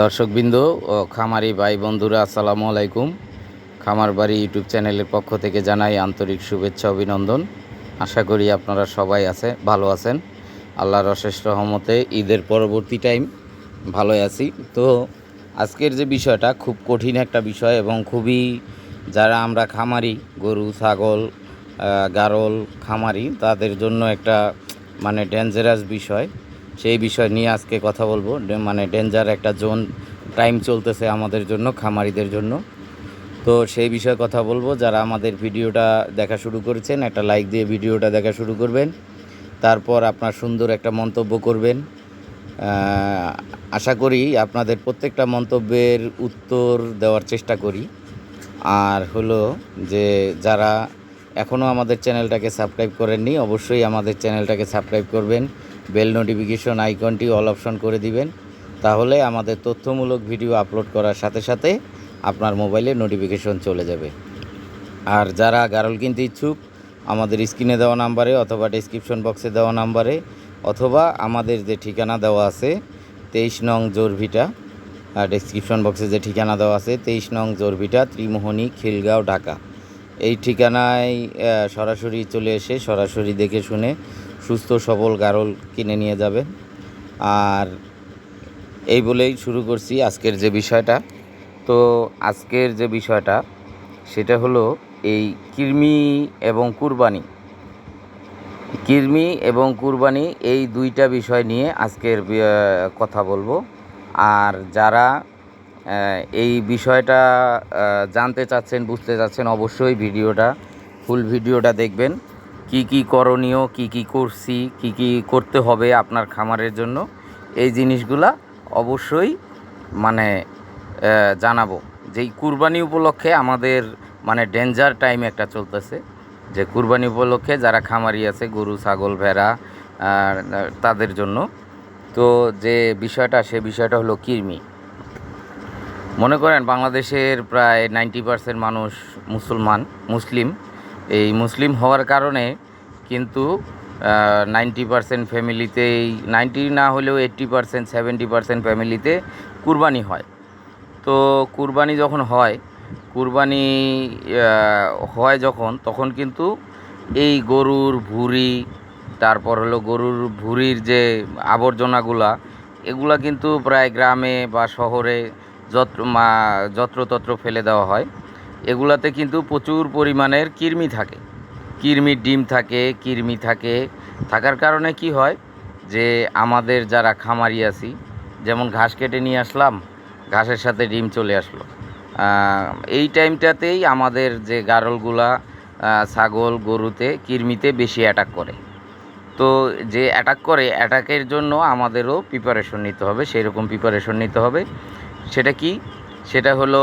দর্শকবৃন্দ ও খামারি ভাই বন্ধুরা, আসসালামু আলাইকুম। খামার বাড়ি ইউটিউব চ্যানেলের পক্ষ থেকে জানাই আন্তরিক শুভেচ্ছা, অভিনন্দন। আশা করি আপনারা সবাই আছে, ভালো আছেন। আল্লাহর অশেষ রহমতে ঈদের পরবর্তী টাইম, ভালোই আছি। তো আজকের যে বিষয়টা খুব কঠিন একটা বিষয় এবং খুবই যারা আমরা খামারি, গরু, ছাগল গারল, খামারি, তাদের জন্য একটা মানে ডেঞ্জারাস বিষয়। সেই বিষয় নিয়ে আজকে কথা বলব। মানে ডেঞ্জার একটা জোন টাইম চলতেছে আমাদের জন্য, খামারিদের জন্য। তো সেই বিষয়ে কথা বলব। যারা আমাদের ভিডিওটা দেখা শুরু করেছেন, একটা লাইক দিয়ে ভিডিওটা দেখা শুরু করবেন। তারপর আপনার সুন্দর একটা মন্তব্য করবেন। আশা করি আপনাদের প্রত্যেকটা মন্তব্যের উত্তর দেওয়ার চেষ্টা করি। আর হলো যে, যারা এখনও আমাদের চ্যানেলটাকে সাবস্ক্রাইব করেননি, অবশ্যই আমাদের চ্যানেলটাকে সাবস্ক্রাইব করবেন। বেল নোটিফিকেশন আইকনটি অল অপশন করে দিবেন। তাহলে আমাদের তথ্যমূলক ভিডিও আপলোড করার সাথে সাথে আপনার মোবাইলে নোটিফিকেশন চলে যাবে। আর যারা গারল কিনতে ইচ্ছুক, আমাদের স্ক্রিনে দেওয়া নাম্বারে অথবা ডিসক্রিপশন বক্সে দেওয়া নাম্বারে, অথবা আমাদের যে ঠিকানা দেওয়া আছে, তেইশ নং জোরভিটা, আর ডিসক্রিপশন বক্সে যে ঠিকানা দেওয়া আছে, তেইশ নং জোরভিটা, ত্রিমোহনী, খিলগাঁও, ঢাকা। এই ঠিকানায় সরাসরি চলে এসে সরাসরি দেখে শুনে সুস্থ, সবল গারল কিনে নিয়ে যাবেন আর এই বলেই শুরু করছি আজকের যে বিষয়টা। তো আজকের যে বিষয়টা, সেটা হলো এই কৃমি এবং কুরবানি। কৃমি এবং কুরবানি এই দুইটা বিষয় নিয়ে আজকের কথা বলব। আর যারা এই বিষয়টা জানতে চাচ্ছেন, বুঝতে চাচ্ছেন, অবশ্যই ভিডিওটা, ফুল ভিডিওটা দেখবেন। কি কি করণীয়, কি কি করছি, কি কি করতে হবে আপনার খামারের জন্য, এই জিনিসগুলা অবশ্যই মানে জানাব। যে কুরবানি উপলক্ষে আমাদের মানে ডেঞ্জার টাইম একটা চলতেছে, যে কুরবানি উপলক্ষে যারা খামারি আছে, গরু, ছাগল, ভেড়া তাদের জন্য। তো যে বিষয়টা, সে বিষয়টা হলো কৃমি। মনে করেন বাংলাদেশের প্রায় নাইনটি পার্সেন্ট মানুষ মুসলমান, মুসলিম। এই মুসলিম হওয়ার কারণে কিন্তু নাইনটি পার্সেন্ট ফ্যামিলিতেই নাইনটি না হলেও এইট্টি পার্সেন্ট সেভেন্টি পার্সেন্ট ফ্যামিলিতে কুরবানি হয়। তো কুরবানি যখন হয়, কুরবানি হয় যখন, তখন কিন্তু এই গরুর ভুঁড়ি, তারপর হলো গরুর ভুঁড়ির যে আবর্জনাগুলা, এগুলা কিন্তু প্রায় গ্রামে বা শহরে যত্র যত্রতত্র ফেলে দেওয়া হয়। এগুলাতে কিন্তু প্রচুর পরিমাণের কৃমি থাকে। কৃমির ডিম থাকে, কৃমি থাকে। থাকার কারণে কি হয় যে আমাদের যারা খামারি আছি, যেমন ঘাস কেটে নিয়ে আসলাম, ঘাসের সাথে ডিম চলে আসলো। এই টাইমটাতেই আমাদের যে গারলগুলা ছাগল, গরুতে কৃমিতে বেশি অ্যাটাক করে। তো যে অ্যাটাক করে অ্যাটাকের জন্য আমাদেরও প্রিপারেশন নিতে হবে সেই রকম প্রিপারেশন নিতে হবে। সেটা কি? সেটা হলো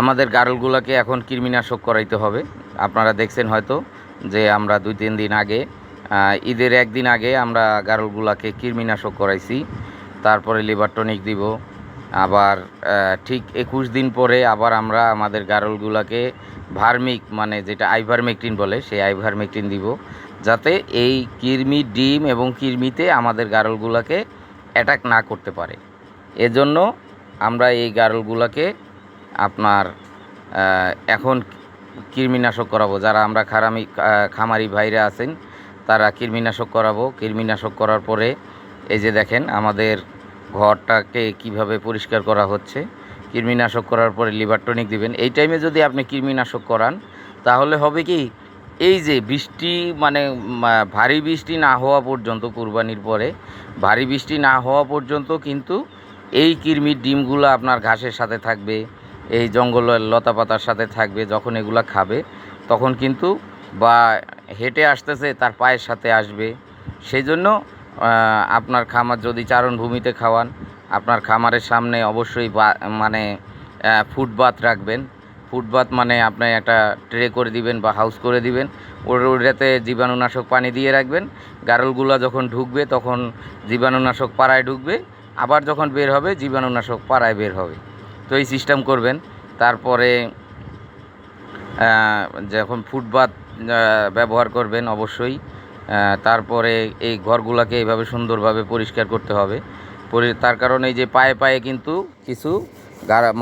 আমাদের গারলগুলোকে এখন কৃমিনাশক করাইতে হবে। আপনারা দেখছেন হয়তো যে আমরা দুই তিন দিন আগে ঈদের একদিন আগে আমরা গারলগুলাকে কৃমিনাশক করাইছি। তারপরে লিভার টনিক দিব। আবার ঠিক একুশ দিন পরে আবার আমরা আমাদের গারলগুলাকে ভার্মিক মানে যেটা আইভারমেকটিন বলে, সেই আইভারমেকটিন দিব। যাতে এই কৃমি ডিম এবং কৃমিতে আমাদের গারলগুলাকে অ্যাটাক না করতে পারে। এজন্য আমরা এই গারলগুলাকে আপনার এখন কৃমিনাশক করাবো। যারা আমরা খারামি খামারি ভাইরা আছেন, তারা কৃমিনাশক করাবো। কৃমিনাশক করার পরে এই যে দেখেন, আমাদের ঘরটাকে কীভাবে পরিষ্কার করা হচ্ছে। কৃমিনাশক করার পরে লিভার টনিক দিবেন। এই টাইমে যদি আপনি কৃমিনাশক করান, তাহলে হবে কি, এই যে বৃষ্টি মানে ভারী বৃষ্টি না হওয়া পর্যন্ত কুরবানির পরে, ভারী বৃষ্টি না হওয়া পর্যন্ত কিন্তু এই কৃমির ডিমগুলো আপনার ঘাসের সাথে থাকবে। এই জঙ্গলের লতা পাতার সাথে থাকবে যখন এগুলা খাবে তখন কিন্তু বা হেঁটে আসতেছে তার পায়ের সাথে আসবে। সেই জন্য আপনার খামার যদি চারণভূমিতে খাওয়ান আপনার খামারের সামনে অবশ্যই মানে আহ, ফুটবাত রাখবেন। ফুটবাত মানে আপনি একটা ট্রে করে দিবেন বা হাউস করে দিবেন। ওর ওটাতে জীবাণুনাশক পানি দিয়ে রাখবেন। গারলগুলো যখন ঢুকবে তখন জীবাণুনাশক পাড়ায় ঢুকবে। আবার যখন বের হবে জীবাণুনাশক পাড়ায় বের হবে। তো এই সিস্টেম করবেন। তারপরে যখন ফুটবাত আহ, ব্যবহার করবেন অবশ্যই তারপরে এই ঘরগুলোকে এইভাবে সুন্দরভাবে পরিষ্কার করতে হবে। তার কারণে এই যে পায়ে পায়ে কিন্তু কিছু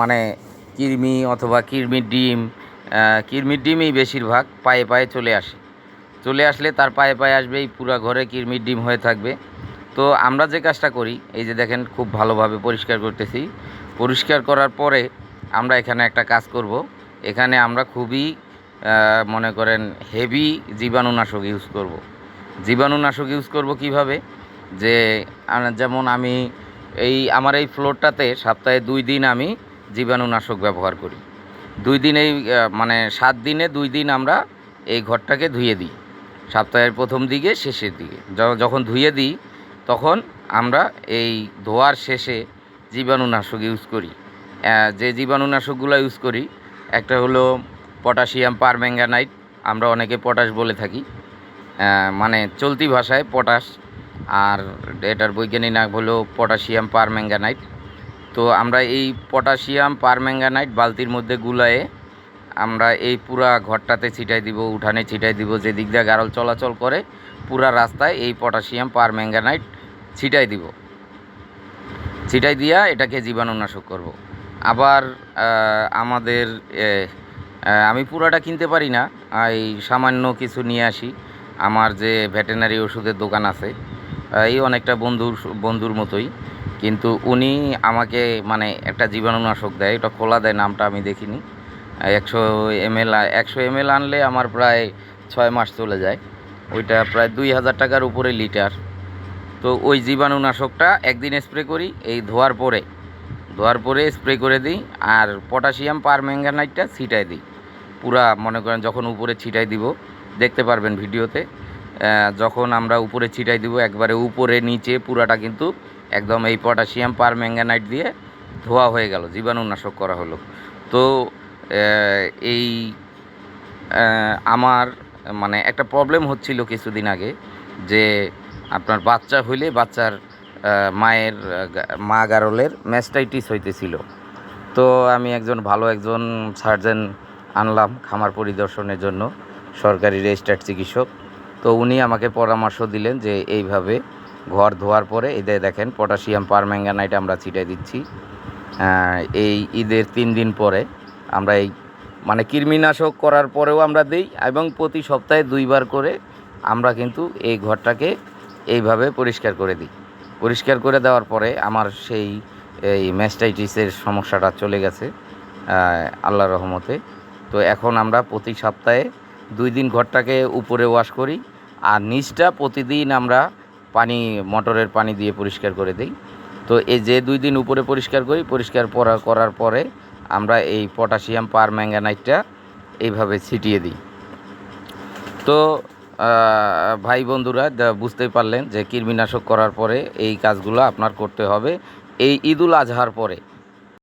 মানে কৃমি অথবা কৃমির ডিম কৃমির ডিমই বেশিরভাগ পায়ে পায়ে চলে আসে। চলে আসলে তার পায়ে পায়ে আসবে এই পুরা ঘরে কৃমির ডিম হয়ে থাকবে। তো আমরা যে কাজটা করি, এই যে দেখেন খুব ভালোভাবে পরিষ্কার করতেছি। পরিষ্কার করার পরে আমরা এখানে একটা কাজ করব। এখানে আমরা খুবই মনে করেন হেভি জীবাণুনাশক ইউজ করব। জীবাণুনাশক ইউজ করব কীভাবে? যে যেমন আমি এই, আমার এই ফ্লোরটাতে সপ্তাহে দুই দিন আমি জীবাণুনাশক ব্যবহার করি। দুই দিন এই মানে সাত দিনে দুই দিন আমরা এই ঘরটাকে ধুয়ে দিই। সপ্তাহের প্রথম দিকে, শেষের দিকে। যখন ধুয়ে দিই তখন আমরা এই ধোয়ার শেষে জীবাণুনাশক ইউজ করি। যে জীবাণুনাশকগুলো ইউজ করি, একটা হলো পটাশিয়াম পারম্যাঙ্গানাইট, আমরা অনেকে পটাশ বলে থাকি। মানে চলতি ভাষায় পটাশ, আর এটার বৈজ্ঞানিক নাম হলো পটাশিয়াম পারম্যাঙ্গানাইট। তো আমরা এই পটাশিয়াম পারম্যাঙ্গানাইট বালতির মধ্যে গুলায়ে আমরা এই পুরা ঘরটাতে ছিটাই দিব, উঠানে ছিটাই দিব যে দিক দিয়ে গারল চলাচল করে, পুরা রাস্তায় এই পটাশিয়াম পারম্যাঙ্গানাইট ছিটাই দিব। ছিটাই দিয়া এটাকে জীবাণুনাশক করব। আবার আমাদের আমি পুরাটা কিনতে পারি না। এই সামান্য কিছু নিয়ে আসি। আমার যে ভেটেনারি ওষুধের দোকান আছে এই অনেকটা বন্ধুর বন্ধুর মতোই। কিন্তু উনি আমাকে মানে একটা জীবাণুনাশক দেয় এটা খোলা দেয়, নামটা আমি দেখিনি। একশো এমএল একশো এমএল আনলে আমার প্রায় ছয় মাস চলে যায়। ওইটা প্রায় দুই হাজার টাকার উপরে লিটার। তো ওই জীবাণুনাশকটা একদিন স্প্রে করি, এই ধোয়ার পরে। ধোয়ার পরে স্প্রে করে দিই, আর পটাশিয়াম পারম্যাঙ্গানাইটটা ছিটাই দিই। পুরা মনে করেন যখন উপরে ছিটাই দিব, দেখতে পারবেন ভিডিওতে যখন আমরা উপরে ছিটাই দিব, একবারে উপরে নিচে পুরাটা কিন্তু একদম এই পটাশিয়াম পারম্যাঙ্গানাইট দিয়ে ধোয়া হয়ে গেল, জীবাণুনাশক করা হলো। তো এই আমার মানে একটা প্রবলেম হচ্ছিল কিছুদিন আগে যে আপনার বাচ্চা হইলে বাচ্চার মায়ের মা গারলের ম্যাস্টাইটিস হইতেছিল। তো আমি একজন ভালো একজন সার্জন আনলাম খামার পরিদর্শনের জন্য, সরকারি রেজিস্টার্ড চিকিৎসক। তো উনি আমাকে পরামর্শ দিলেন যে এইভাবে ঘর ধোয়ার পরে এদের দেখেন পটাশিয়াম পারম্যাঙ্গানাইট আমরা ছিটাই দিচ্ছি। এই ঈদের তিন দিন পরে আমরা এই মানে কৃমিনাশক করার পরেও আমরা দিই এবং প্রতি সপ্তাহে দুইবার করে আমরা কিন্তু এই ঘরটাকে এইভাবে পরিষ্কার করে দিই। পরিষ্কার করে দেওয়ার পরে আমার সেই এই ম্যাস্টাইটিসের সমস্যাটা চলে গেছে আহ, আল্লাহর রহমতে। তো এখন আমরা প্রতি সপ্তাহে দুই দিন ঘরটাকে উপরে ওয়াশ করি আর নিচটা প্রতিদিন আমরা পানি মোটরের পানি দিয়ে পরিষ্কার করে দিই। তো এই যে দুই দিন উপরে পরিষ্কার করি পরিষ্কার পরা করার পরে আমরা এই পটাশিয়াম পার ম্যাঙ্গানাইটটা এইভাবে ছিটিয়ে দিই। তো ভাই বন্ধুরা বুঝতে বুঝতেই পারলেন যে কৃমিনাশক করার পরে এই কাজগুলো আপনার করতে হবে। এই ঈদুল আজহার পরে।